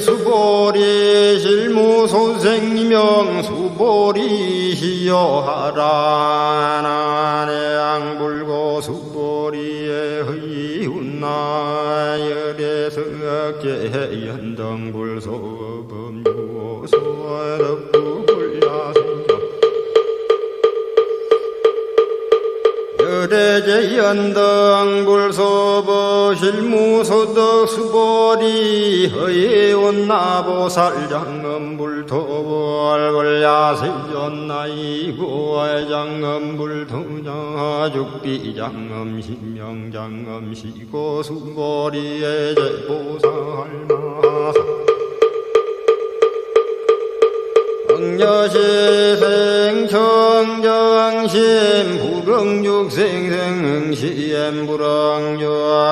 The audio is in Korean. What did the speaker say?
수보리 실무소생이명 수보리시여 하라나네 양불고 수보리에 의훈나 열에서 어깨 연등불소범유소덕구 불 여대제 연등불소보 실무소덕 수보리 허예온 나보살 장엄불토벌 야세연나이고 장엄불토자 죽비 장엄 신명 장엄 시고 수보리의 제보살마사 응여시생 청정심 불응육생생 응시엠 불응유